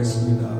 기도하겠습니다.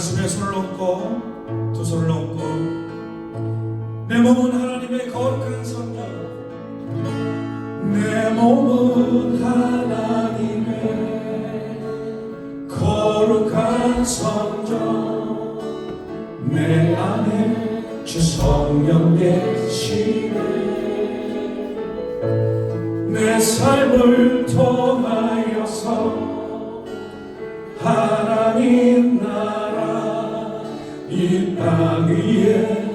가슴에 손을 얹고 두 손을 얹고 내 몸은 이 땅 위에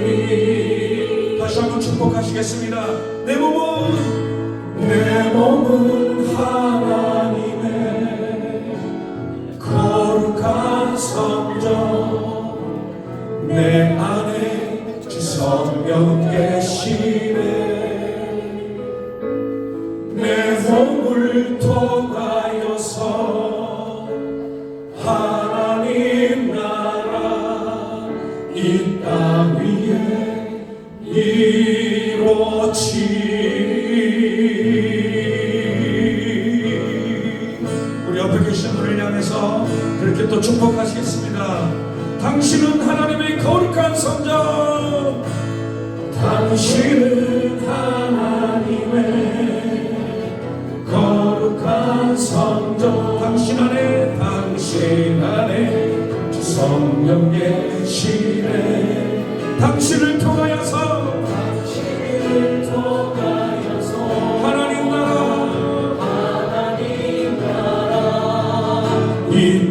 이루어지리. 다시 한번 축복하시겠습니다. 내 몸은 내 몸은 향해서 그렇게 또 축복하시겠습니다. 당신은 하나님의 거룩한 성전. 당신은 하나님의 거룩한 성전. 당신 안에 당신 안에 주 성령 계시네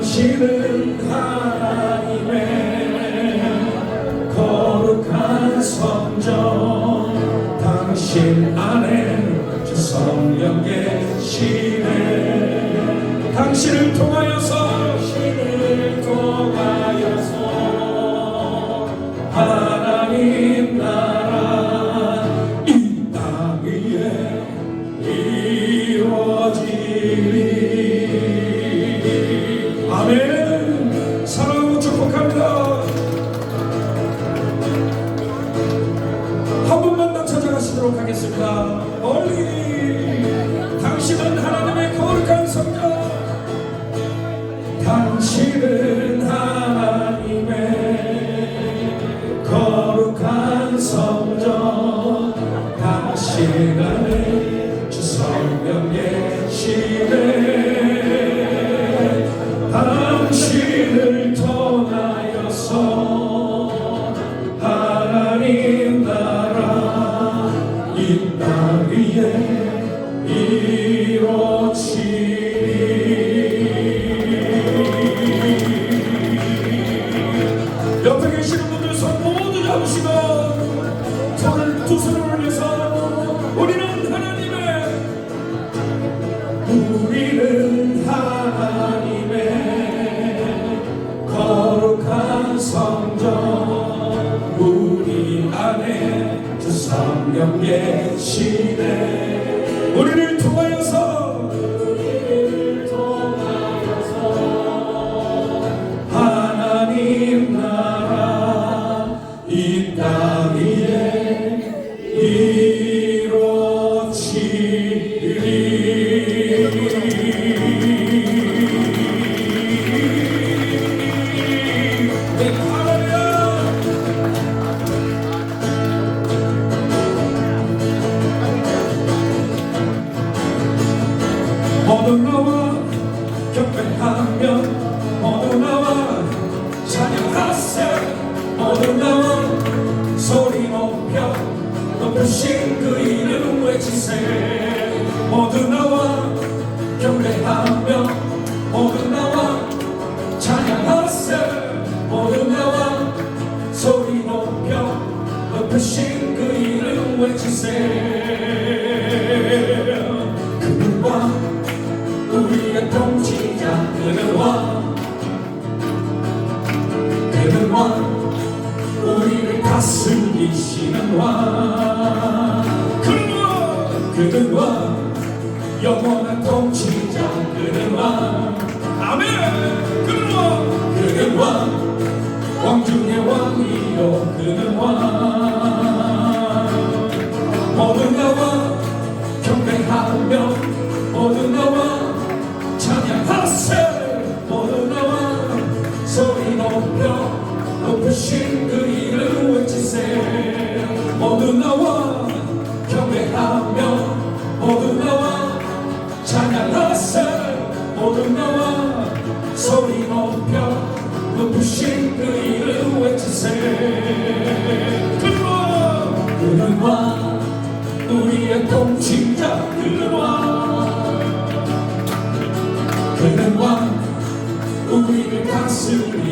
당신은 하나님의 거룩한 성전 당신 안에 주 성령 계시네 당신을 통하여서 당신을 통하여서 하나님 나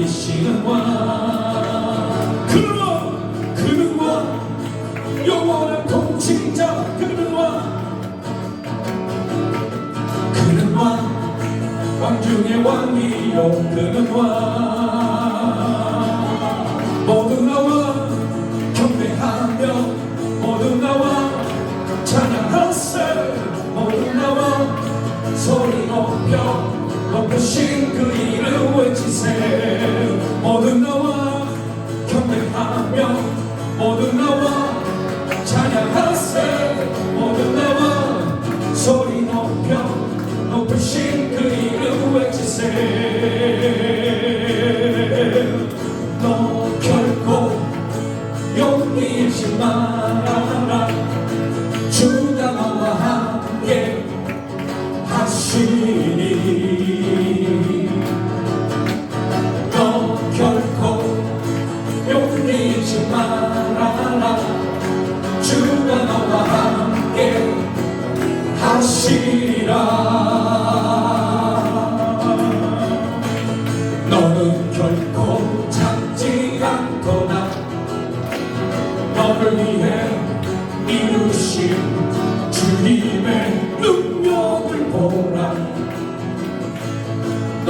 시간과 그와 그와 영원한 통칭자 그와 그와 왕중의 왕이요 그와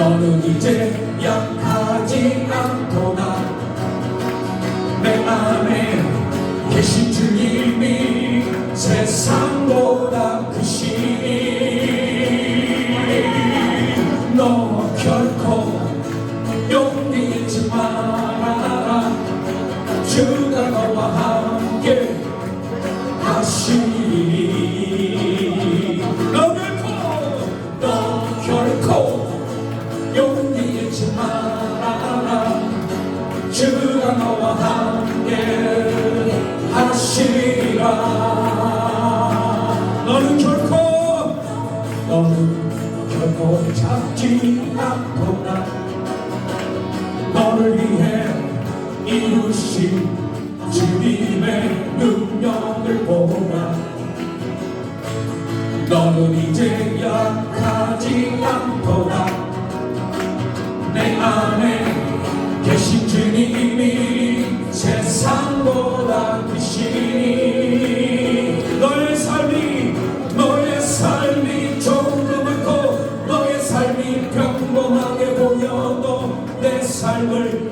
어느 이제 양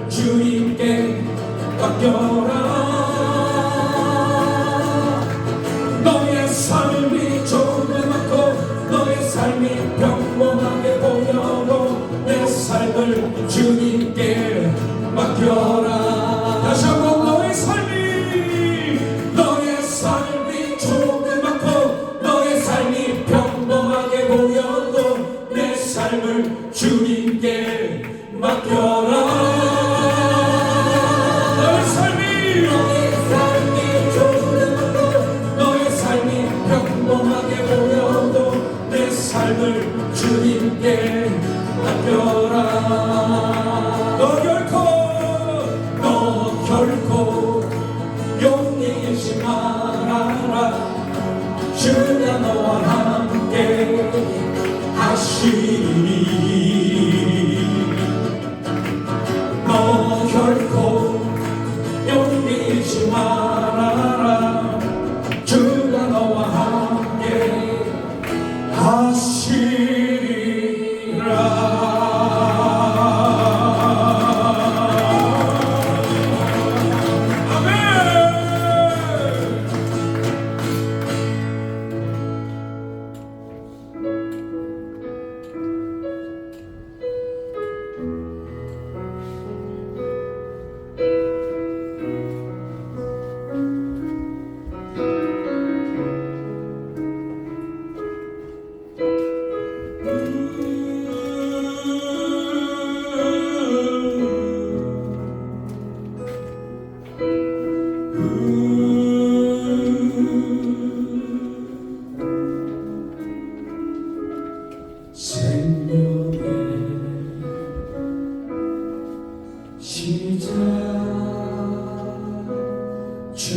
주님께 맡겨라. 담벼라.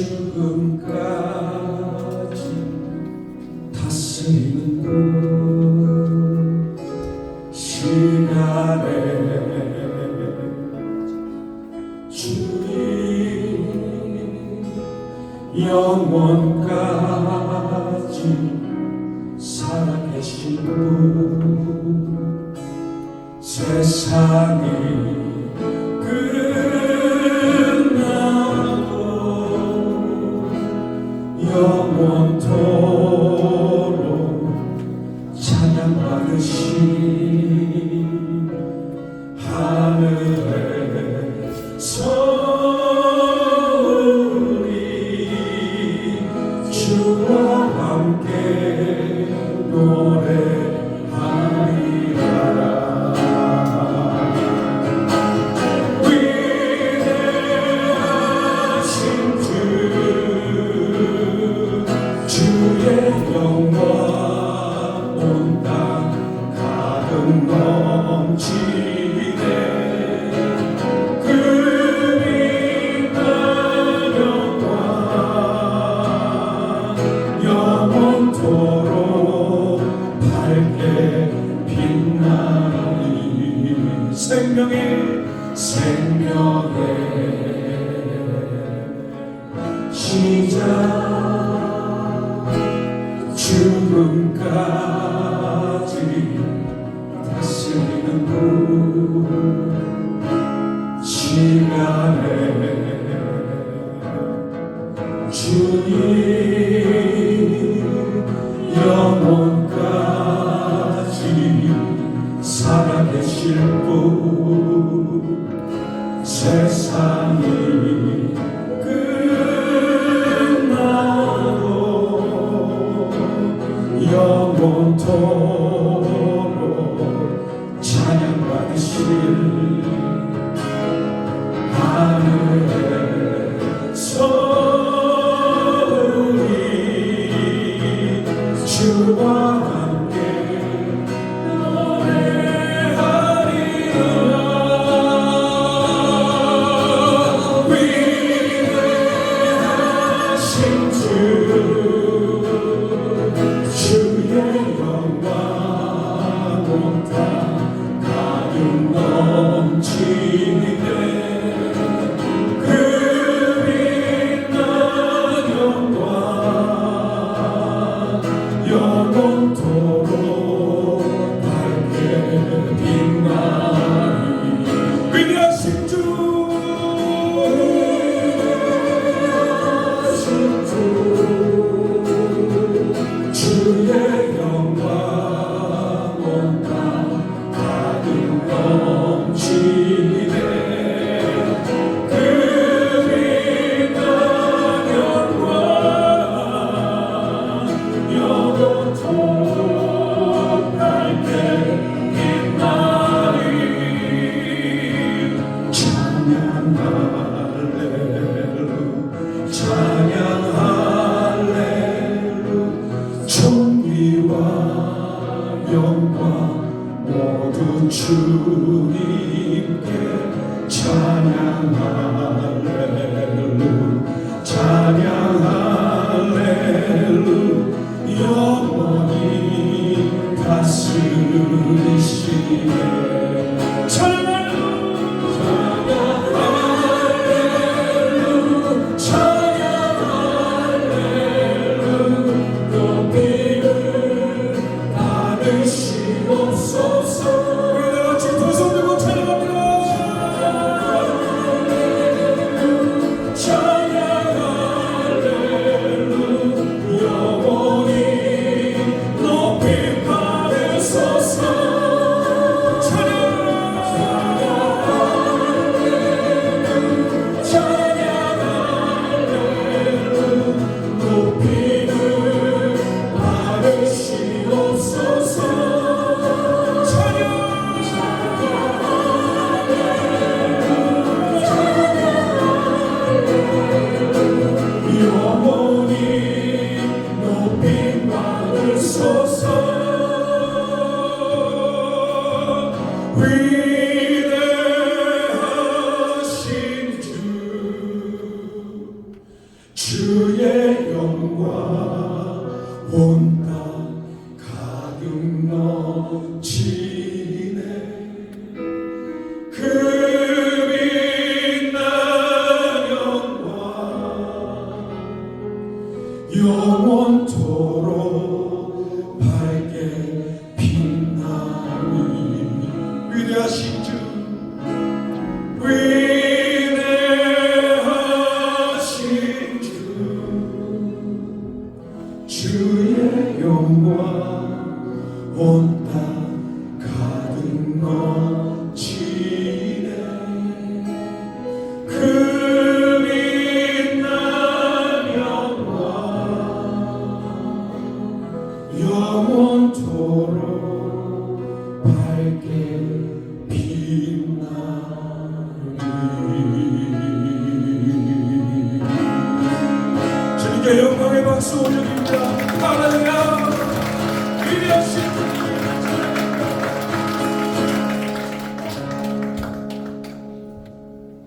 죽음까지 생명의 생명의 시작. 영원토록. Senhor. so, so. We 주의 영광 온